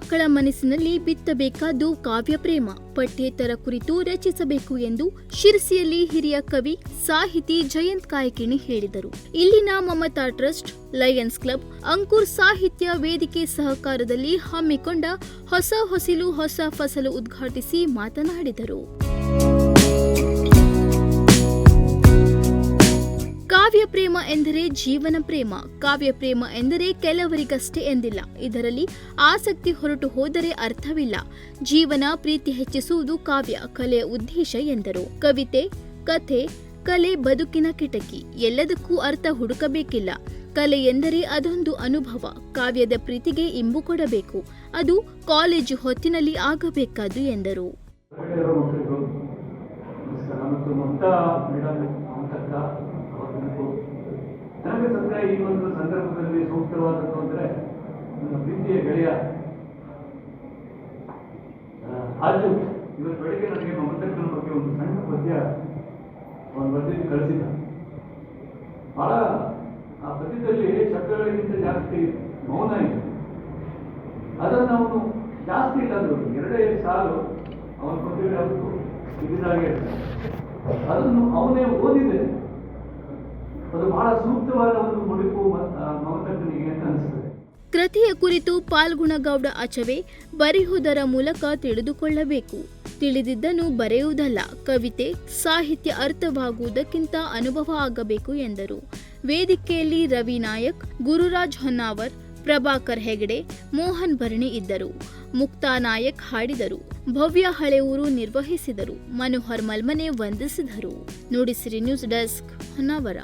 ಮಕ್ಕಳ ಮನಸ್ಸಿನಲ್ಲಿ ಬಿತ್ತಬೇಕಾದ್ದು ಕಾವ್ಯ ಪ್ರೇಮ. ಪಠ್ಯೇತರ ಕುರಿತು ರಚಿಸಬೇಕು ಎಂದು ಶಿರಸಿಯಲ್ಲಿ ಹಿರಿಯ ಕವಿ ಸಾಹಿತಿ ಜಯಂತ್ ಕಾಯಕಿಣಿ ಹೇಳಿದರು. ಇಲ್ಲಿನ ಮಮತಾ ಟ್ರಸ್ಟ್, ಲಯನ್ಸ್ ಕ್ಲಬ್, ಅಂಕುರ್ ಸಾಹಿತ್ಯ ವೇದಿಕೆ ಸಹಕಾರದಲ್ಲಿ ಹಮ್ಮಿಕೊಂಡ ಹೊಸ ಹೊಸಿಲು, ಹೊಸ ಫಸಲು ಉದ್ಘಾಟಿಸಿ ಮಾತನಾಡಿದರು. ಪ್ರೇಮ ಎಂದರೆ ಜೀವನ ಪ್ರೇಮ, ಕಾವ್ಯ ಪ್ರೇಮ ಎಂದರೆ ಕೆಲವರಿಗಷ್ಟೇ ಎಂದಿಲ್ಲ. ಇದರಲ್ಲಿ ಆಸಕ್ತಿ ಹೊರಟು ಹೋದರೆ ಅರ್ಥವಿಲ್ಲ. ಜೀವನ ಪ್ರೀತಿ ಹೆಚ್ಚಿಸುವುದು ಕಾವ್ಯ ಕಲೆಯ ಉದ್ದೇಶ ಎಂದರು. ಕವಿತೆ, ಕಥೆ, ಕಲೆ ಬದುಕಿನ ಕಿಟಕಿ, ಎಲ್ಲದಕ್ಕೂ ಅರ್ಥ ಹುಡುಕಬೇಕಿಲ್ಲ. ಕಲೆ ಎಂದರೆ ಅದೊಂದು ಅನುಭವ, ಕಾವ್ಯದ ಪ್ರೀತಿಗೆ ಇಂಬು ಕೊಡಬೇಕು. ಅದು ಕಾಲೇಜು ಹೊತ್ತಿನಲ್ಲಿ ಆಗಬೇಕಾದು ಎಂದರು. ನನಗೆ ಸದ್ಯ ಈ ಒಂದು ಸಂದರ್ಭದಲ್ಲಿ ಸೂಕ್ತವಾದದ್ದು ಅಂದರೆ ನನ್ನ ಪ್ರೀತಿಯ ಗೆಳೆಯ ಆಜು ಇವತ್ತು ಬೆಳಿಗ್ಗೆ ನನಗೆ ಮಮತಕ್ಕನ ಬಗ್ಗೆ ಒಂದು ಸಣ್ಣ ಪದ್ಯ ಅವನು ಬರೆದಿದ್ದು ಕಳಿಸಿದ. ಬಹಳ, ಆ ಪದ್ಯದಲ್ಲಿ ಶಬ್ದಗಳಿಗಿಂತ ಜಾಸ್ತಿ ಮೌನ ಇದೆ. ಅದನ್ನು ಅವನು ಜಾಸ್ತಿ ಇಲ್ಲ ಎರಡೇ ಸಾಲು ಅವನ ಅವತ್ತು ಇದಾಗೆ ಅದನ್ನು ಅವನೇ ಓದಿದೆ. ಅದು ಬಹಳ ಸೂಕ್ತವಾದ ಒಂದು ಅಂತ ಅನಿಸ್ತದೆ ಕೃತಿಯ ಕುರಿತು ಪಾಲ್ಗುಣಗೌಡ ಅಚವೆ ಬರೆಯುವುದರ ಮೂಲಕ ತಿಳಿದುಕೊಳ್ಳಬೇಕು. ತಿಳಿದಿದ್ದನ್ನು ಬರೆಯುವುದಲ್ಲ, ಕವಿತೆ, ಸಾಹಿತ್ಯ ಅರ್ಥವಾಗುವುದಕ್ಕಿಂತ ಅನುಭವ ಆಗಬೇಕು ಎಂದರು. ವೇದಿಕೆಯಲ್ಲಿ ರವಿ ನಾಯಕ್, ಗುರುರಾಜ್ ಹೊನ್ನಾವರ್, ಪ್ರಭಾಕರ್ ಹೆಗಡೆ, ಮೋಹನ್ ಭರಣಿ ಇದ್ದರು. ಮುಕ್ತಾ ನಾಯಕ್ ಹಾಡಿದರು. ಭವ್ಯ ಹಳೆಯೂರು ನಿರ್ವಹಿಸಿದರು. ಮನೋಹರ್ ಮಲ್ಮನೆ ವಂದಿಸಿದರು. Nudisiri news desk Honnavar.